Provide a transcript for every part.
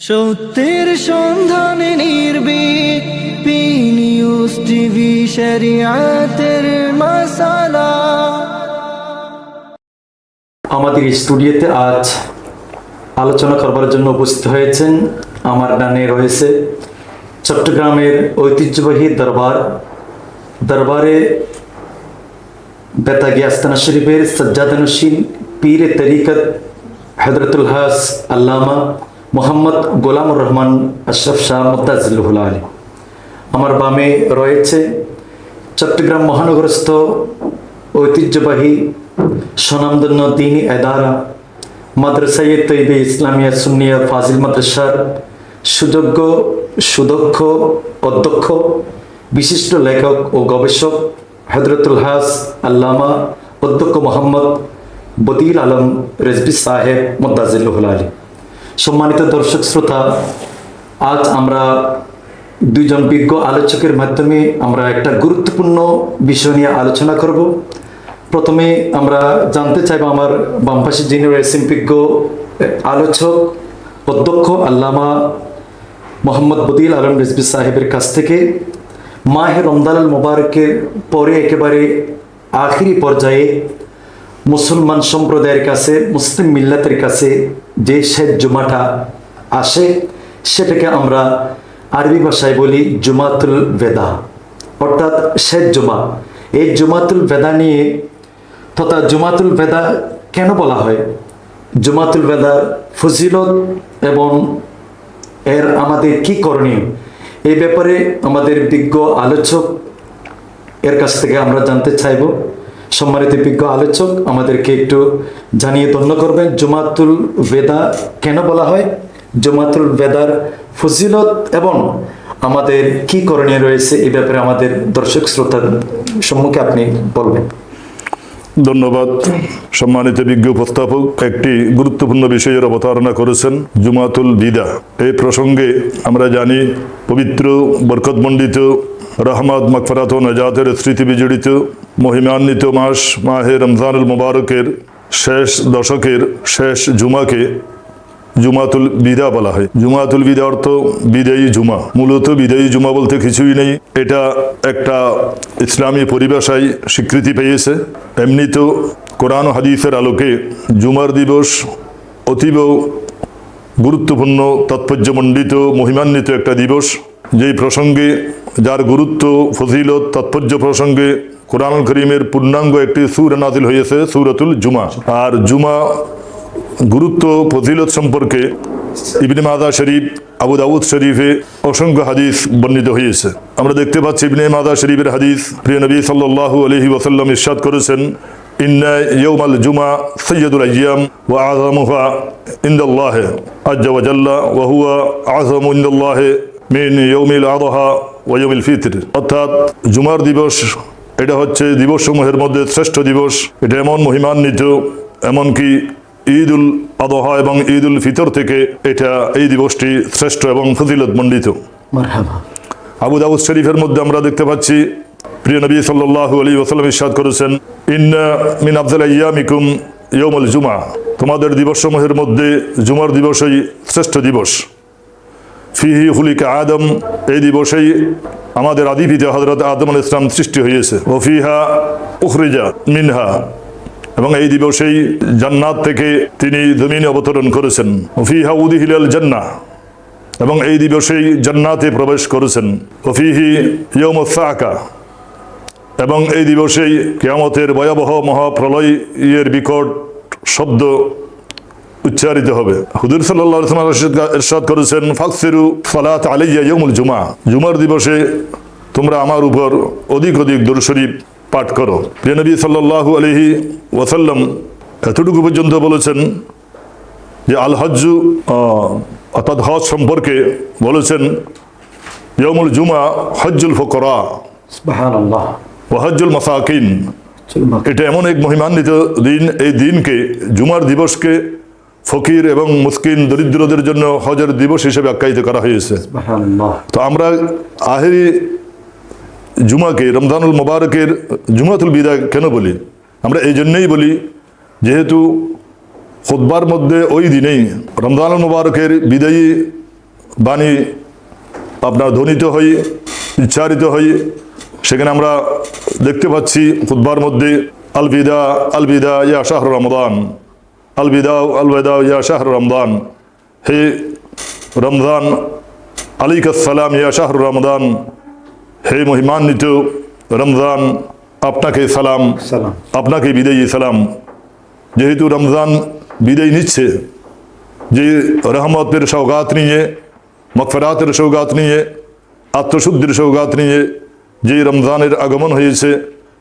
সত্যের সন্ধানে নির্ভীক নিউজ টিভি শরিয়াতের মশালা আমাদের স্টুডিওতে আজ আলোচনা করবার জন্য উপস্থিত হয়েছেন আমার ডানে রয়েছে চট্টগ্রামের ঐতিহ্যবাহী দরবার, দরবারে বেতাগি আস্তানা শরীফের সজ্জাদানুসীন পীর তরিকত হজরতুল হাস আল্লামা মোহাম্মদ গোলামুর রহমান আশরফ শাহ মুতাজিল্লুহুল আলী। আমার বামে রয়েছে চট্টগ্রাম মহানগরস্থ ঐতিহ্যবাহী স্বনামধন্য দিনী এদারা, মাদ্রাসায়ে তৈবে ইসলামিয়া সুন্নিয়া ফাজিল মাদ্রাসার সুযোগ্য, সুদক্ষ, অধ্যক্ষ, বিশিষ্ট লেখক ও গবেষক হজরতুল হাস আল্লামা অধ্যক্ষ মোহাম্মদ বদির আলম রেজবি সাহেব মোদ্দাজিল্লুহুল আলী। সম্মানিত দর্শক শ্রোতা, আজ আমরা দুইজন বিজ্ঞ আলোচকের মাধ্যমে আমরা একটা গুরুত্বপূর্ণ বিষয় নিয়ে আলোচনা করব। প্রথমে আমরা জানতে চাইব আমার বামপাশে যিনি রয়েছেন বিজ্ঞ আলোচক, অধ্যক্ষ আল্লামা মোহাম্মদ বদিল আলম রিজবি সাহেবের কাছ থেকে। মাহে রমদান আল মোবারকের পরে একেবারে আখিরি পর্যায়ে মুসলমান সম্প্রদায়ের কাছে, মুসলিম মিল্লাতের কাছে যে শেষ জুমাটা আসে, সেটাকে আমরা আরবি ভাষায় বলি জুমাতুল বেদা। অর্থাৎ শেষ জুমা। এই জুমাতুল বেদা নিয়ে তথা জুমাতুল বেদা কেন বলা হয়? জুমাতুল বেদার ফজিলত এবং এর আমাদের কি করণীয়? এই ব্যাপারে আমাদের বিজ্ঞ আলোচক এর কাছ থেকে আমরা জানতে চাইব। সম্মানিত বিজ্ঞ আলোচক, আমাদেরকে একটু জানিয়ে ধন্য করবেন, জুমাতুল বেদা কেন বলা হয়? জুমাতুল বেদার ফজিলত এবং আমাদের কি করণীয় রয়েছে এই ব্যাপারে আমাদের দর্শক শ্রোতার সম্মুখে আপনি বলবেন। ধন্যবাদ। সম্মানিত বিজ্ঞ উপস্থাপক, একটি গুরুত্বপূর্ণ বিষয়ের অবতারণা করেছেন জুমাতুল বিদা এই প্রসঙ্গে আমরা জানি, পবিত্র বরকতমণ্ডিত রহমত মকফরাত ও নজাতের স্মৃতি বিজড়িত মহিমান্বিত মাস, মাহে রমজানুল মুবারকের শেষ দশকের শেষ জুমাকে জুমাতুল বিদা বলা হয়। জুমাতুল বিদা অর্থ বিদায়ী জুমা। মূলত বিদায়ী জুমা বলতে কিছুই নেই। এটা একটা ইসলামী পরিভাষায় স্বীকৃতি পেয়েছে। এমনি তো কোরআন হাদিসের আলোকে জুমার দিবস অতীব গুরুত্বপূর্ণ, তাৎপর্যমণ্ডিত, মহিমান্বিত একটা দিবস। যেই প্রসঙ্গে যার গুরুত্ব, ফজিলত, তাৎপর্য প্রসঙ্গে কোরআন করিমের পূর্ণাঙ্গ একটি সুর নাজিল হয়েছে, সুরতুল জুমা। আর জুমা গুরুত্ব, ফজিলত সম্পর্কে ইবনে মাদা শরীফ, আবু দাউদ শরীফে অসংখ্য হাদিস বর্ণিত হয়েছে। আমরা দেখতে পাচ্ছি ইবনে মাদা শরীফের হাদিস। প্রিয় নবী সাল্লাল্লাহু আলাইহি ওয়াসাল্লাম ইরশাদ করেছেন, ইন্না ইয়াউমাল জুমা সৈয়দুল ইয়াউমিল আযহা ওয়া ইয়াউমিল ফিতর। অর্থাৎ জুমার দিবস এটা হচ্ছে দিবসসমূহের মধ্যে শ্রেষ্ঠ দিবস। এটা এমন মহিমান্বিত এমনকি ঈদ উল আদহা এবং ঈদ উল ফিতর থেকে এটা এই দিবসটি শ্রেষ্ঠ এবং ফজিলত মণ্ডিত আবু দাউদ শরীফের মধ্যে আমরা দেখতে পাচ্ছি প্রিয় নবী সাল্লাল্লাহু আলাইহি ওয়াসাল্লাম ইরশাদ করেছেন ইন্না মিন আফজাল আইয়ামিকুম ইয়াউমুল জুমা তোমাদের দিবসসমূহের মধ্যে জুমার দিবসই শ্রেষ্ঠ দিবস। ফিহি হুলিকা আদম, এই দিবসেই আমাদের আদি পিতা হজরত আদম আল ইসলাম সৃষ্টি হয়েছে ও ফিহা উখরিজা মিনহা। এবং এই দিবসেই জান্নাত থেকে তিনি জমিনে অবতরণ করেছেন। ওফিহা উদিহিলাল জান্নাহ। এবং এই দিবসেই জান্নাতে প্রবেশ করেছেন। ওফিহি ইয়মসাকা এবং এই দিবসেই কেয়ামতের ভয়াবহ মহাপ্রলয় এর বিকট শব্দ উচ্চারিত হবে। হুদুর সাল্লাহ ইরশাদ করেছেন ফাকসিরু সালাত আলাইয়া ইয়মুল জুমা জুমার দিবসে তোমরা আমার উপর অধিক অধিক দরশরীফ পাঠ করো। প্রিয় নবী সাল্লাল্লাহু আলাইহি ওয়াসাল্লাম এতটুকু পর্যন্ত বলেছেন যে আল হজ্জু অর্থাৎ হজ সম্পর্কে বলেছেন ইয়মুল জুমা হজ্জুল ফকরা। সুবহানাল্লাহ। ও হজ্জুল মাসাকিন। এটা এমন এক মহিমান্বিত দিন এই দিনকে জুমার দিবসকে ফকির এবং মুসকিন দরিদ্রদের জন্য হজের দিবস হিসেবে আখ্যায়িত করা হয়েছে। তো আমরা আহেরি জুমাকে রমজানুল মোবারকের জুমাতুল বিদা কেন বলি? আমরা এই জন্যেই বলি যেহেতু খুদ্বার মধ্যে ওই দিনেই রমজানুল মোবারকের বিদায়ী বাণী আপনার ধ্বনিত হই উচ্চারিত হই সেখানে আমরা দেখতে পাচ্ছি খুদ্বার মধ্যে আলবিদা আলবিদা ইয়া শাহর রমদান। আলবিদা আলবিদা ইয়া শাহর রমদান হে রমজান আলিকাসালাম ইয়া শাহর রমদান হে মহিমান্বিত রমজান আপনাকে সালাম। সালাম। আপনাকে বিদায়ী সালাম। যেহেতু রমজান বিদায় নিচ্ছে যে রহমতের সৌগাত নিয়ে মকফরাতের সৌগাত নিয়ে আত্মশুদ্ধির সৌগাত নিয়ে যে রমজানের আগমন হয়েছে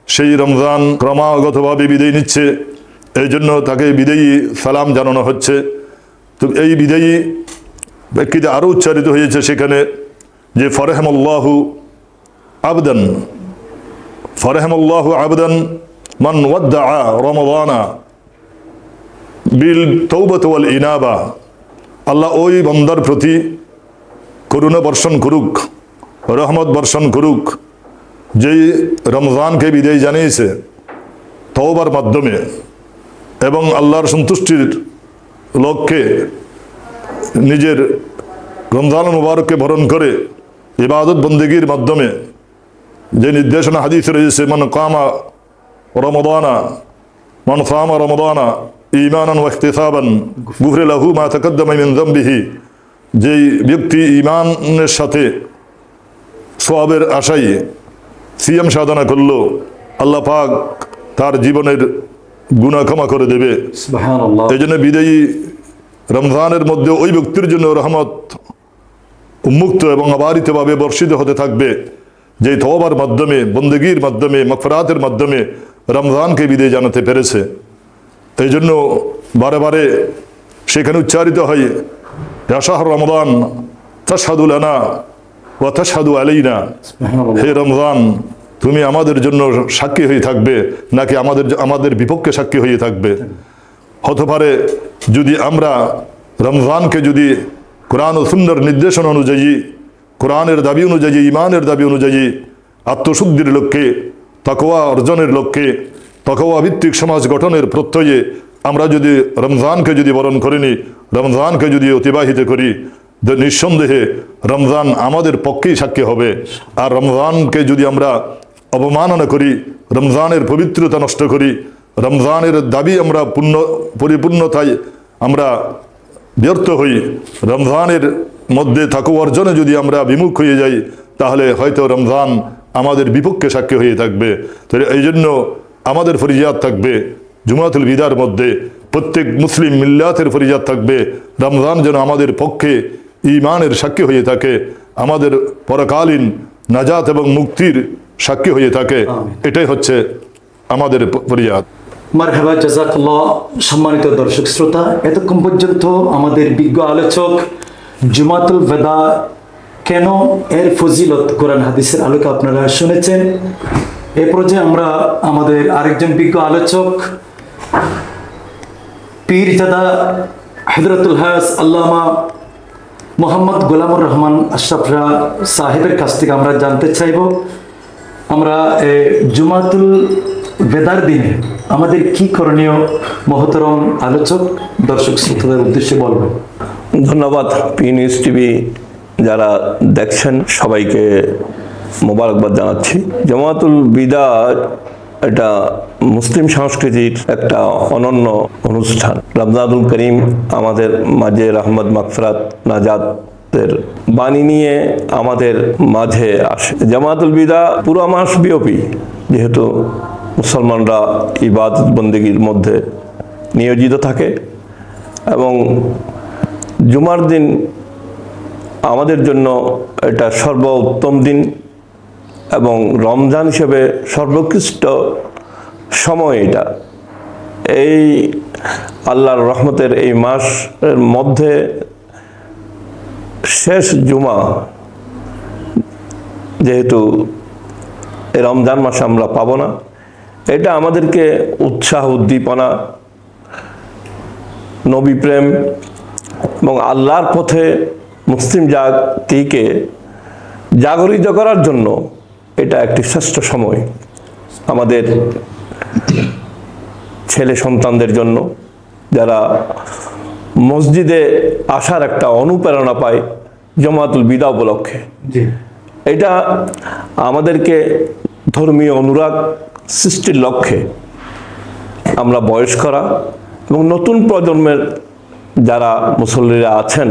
সেই রমজান ক্রমাগতভাবে বিদায় নিচ্ছে। এই জন্য তাকে বিদায়ী সালাম জানানো হচ্ছে। তো এই বিদায়ী ব্যক্তিতে আরও উচ্চারিত হয়েছে সেখানে যে, ফরহমল্লাহু আবদান ফরহমল্লাহু আবদান মান ওয়াদ্দা রমদানা বিল তৌবত ইনাবা। আল্লাহ ওই বন্দার প্রতি করুণা বর্ষণ করুক, রহমত বর্ষণ করুক, যেই রমজানকে বিদায় জানিয়েছে তৌবার মাধ্যমে। এবং আল্লাহর সন্তুষ্টির লক্ষ্যে নিজের রমজান মুবারককে বরণ করে ইবাদত বন্দেগীর মাধ্যমে যে নির্দেশনা হাদিস রয়েছে, মান কামা রমদানা, মান সামা রমদানা ইমানান ওয়াক্তিসাবান গুফরে লাহু মা তাকদ্দামা মিন যেই ব্যক্তি ইমানের সাথে সওয়াবের আশায় সিয়াম সাধনা করল, আল্লাহ পাক তার জীবনের গুণা ক্ষমা করে দেবে। এই জন্য বিদায়ী রমজানের মধ্যে ওই ব্যক্তির জন্য রহমত উন্মুক্ত এবং অবারিতভাবে বর্ষিত হতে থাকবে যে তওবার মাধ্যমে বন্দগীর মাধ্যমে মকফরাতের মাধ্যমে রমজানকে বিদায় জানাতে পেরেছে। এই জন্য বারে বারে সেখানে উচ্চারিত হয় ইয়াশাহ রমদান তশহাদুল আনা ও তশহাদু আলাইনা। হে রমজান তুমি আমাদের জন্য সাক্ষী হয়ে থাকবে, নাকি আমাদের আমাদের বিপক্ষে সাক্ষী হয়ে থাকবে? হতে পারে যদি আমরা রমজানকে যদি কোরআন ও সুন্দর নির্দেশন অনুযায়ী, কোরআনের দাবি অনুযায়ী ইমানের দাবি অনুযায়ী আত্মশুদ্ধির লক্ষ্যে তকোয়া অর্জনের লক্ষ্যে তকোয়া ভিত্তিক সমাজ গঠনের প্রত্যয়ে আমরা যদি রমজানকে যদি বরণ করিনি, রমজানকে যদি অতিবাহিত করি নিঃসন্দেহে রমজান আমাদের পক্ষেই সাক্ষী হবে। আর রমজানকে যদি আমরা অবমাননা করি, রমজানের পবিত্রতা নষ্ট করি, রমজানের দাবি আমরা পূর্ণ, পরিপূর্ণতায় আমরা ব্যর্থ হই, রমজানের মধ্যে থাকু অর্জনে যদি আমরা বিমুখ হয়ে যাই, তাহলে হয়তো রমজান আমাদের বিপক্ষে সাক্ষী হয়ে থাকবে। তো এই জন্য আমাদের ফরিয়াদ থাকবে, জুমাতুল বিদার মধ্যে প্রত্যেক মুসলিম মিল্লাতের ফরিজাত থাকবে, রমজান যেন আমাদের পক্ষে ইমানের সাক্ষী হয়ে থাকে, আমাদের পরকালীন নাজাত এবং মুক্তির সাক্ষী হয়ে থাকে। এটাই হচ্ছে আমাদের ফরিয়াদ। মারহাবা জাজাকাল্লাহ সম্মানিত দর্শক শ্রোতা এতক্ষণ পর্যন্ত আমাদের বিজ্ঞ আলোচক জুমাতুল ভেদা কেন এর ফজিলত কোরআন হাদিসের আলোকে আপনারা শুনেছেন? এ পর্যায়ে আমরা আমাদের আরেকজন বিজ্ঞ আলোচক পীরজাদা হজরতুল হাস আল্লামা মোহাম্মদ গোলামুর রহমান আশরাফরা সাহেবের কাছ থেকে আমরা জানতে চাইব। আমরা জুমাতুল বেদার দিনে আমাদের কি করণীয়? মহতরম আলোচক, দর্শক শ্রোতাদের উদ্দেশ্যে বলবেন। ধন্যবাদ পি নিউজ টিভি যারা দেখছেন, সবাইকে মোবারকবাদ জানাচ্ছি। জামাতুল বিদা এটা মুসলিম সংস্কৃতির একটা অনন্য অনুষ্ঠান। রমজানুল করিম আমাদের মাঝে রহমদ মাকফরাত নাজাতের বাণী নিয়ে আমাদের মাঝে আসে। জামাতুল বিদা পুরো মাস ব্যাপী যেহেতু মুসলমানরা ইবাদত বন্দেগীর মধ্যে নিয়োজিত থাকে এবং জুমার দিন আমাদের জন্য এটা সর্ব উত্তম দিন এবং রমজান হিসেবে সর্বোৎকৃষ্ট সময় এটা। এই আল্লাহর রহমতের এই মাসের মধ্যে শেষ জুমা যেহেতু এই রমজান মাসে আমরা পাবো না, এটা আমাদেরকে উৎসাহ, উদ্দীপনা নবী প্রেম এবং আল্লাহর পথে মুসলিম জাতিকে জাগরিত করার জন্য এটা একটি শ্রেষ্ঠ সময় আমাদের ছেলে সন্তানদের জন্য, যারা মসজিদে আসার একটা অনুপ্রেরণা পায়। জমাতুল বিদা উপলক্ষে। এটা আমাদেরকে ধর্মীয় অনুরাগ সৃষ্টির লক্ষ্যে আমরা বয়স করা এবং নতুন প্রজন্মের যারা মুসল্লিরা আছেন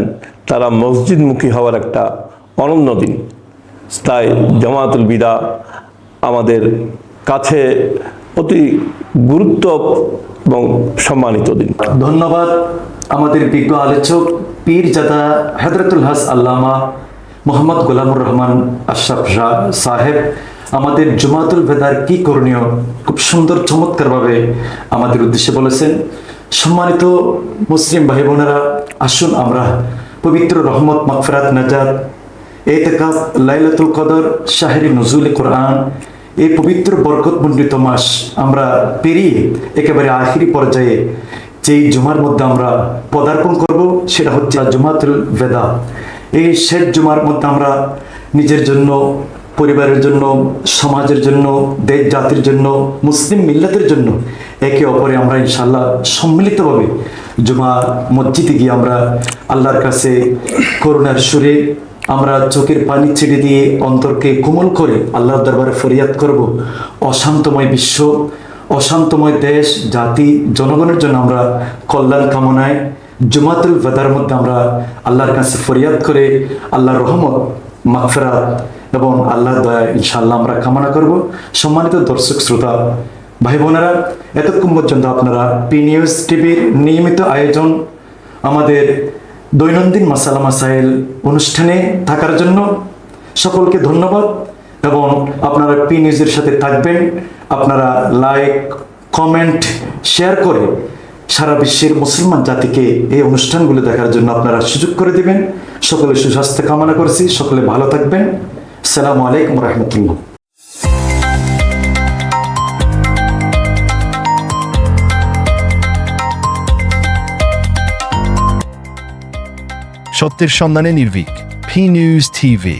তারা মসজিদমুখী হওয়ার একটা অনন্য দিন। তাই জামাতুল বিদা আমাদের কাছে অতি গুরুত্ব এবং সম্মানিত দিন। ধন্যবাদ। আমাদের বিজ্ঞ আলোচক পীর জাদা হজরতুল হাস আল্লামা মোহাম্মদ গোলামুর রহমান আশরাফ শাহ সাহেব, আমাদের জুমাতুল ভেদার কি করণীয়? খুব সুন্দর, চমৎকারভাবে আমাদের উদ্দেশ্যে বলেছেন। সম্মানিত মুসলিম ভাই বোনেরা আসুন আমরা পবিত্র রহমত, মাগফিরাত, নাজাত এতেকাফ লাইলাতুল কদর, শাহরি নজরুল কোরআন, এই পবিত্র বরকতমণ্ডিত মাস আমরা পেরিয়ে একেবারে আখিরি পর্যায়ে যেই জুমার মধ্যে আমরা পদার্পণ করব, সেটা হচ্ছে জুমাতুল ভেদা এই শেষ জুমার মধ্যে আমরা নিজের জন্য, পরিবারের জন্য, সমাজের জন্য, দেশ জাতির জন্য, মুসলিম মিল্লাতের জন্য একে অপরে আমরা ইনশাল্লাহ সম্মিলিতভাবে জুমা মসজিদে গিয়ে আমরা আল্লাহর কাছে করুণার সুরে আমরা চোখের পানি ছেড়ে দিয়ে অন্তরকে কোমল করে আল্লাহর দরবারে ফরিয়াদ করব। অশান্তময় বিশ্ব অশান্তময় দেশ, জাতি, জনগণের জন্য আমরা কল্যাণ কামনায় জুমাতুল ভেদার মধ্যে আমরা আল্লাহর কাছে ফরিয়াদ করে আল্লাহর রহমত, মাগফিরাত এবং আল্লাহর দয়া ইনশাআল্লাহ আমরা কামনা করব। সম্মানিত দর্শক, শ্রোতা ভাই বোনেরা এতক্ষণ পর্যন্ত আপনারা পি নিউজ টিভির নিয়মিত আয়োজন আমাদের দৈনন্দিন মাসালা মাসাইল অনুষ্ঠানে থাকার জন্য সকলকে ধন্যবাদ। এবং আপনারা পি নিউজের সাথে থাকবেন। আপনারা লাইক কমেন্ট শেয়ার করে সারা বিশ্বের মুসলমান জাতিকে এই অনুষ্ঠানগুলো দেখার জন্য আপনারা সুযোগ করে দিবেন। সকলে সুস্বাস্থ্য কামনা করছি, সকলে ভালো থাকবেন। সালামু আলাইকুম রহমতুল্লাহ। সত্যের সন্ধানে নির্ভীক পি নিউজ টিভি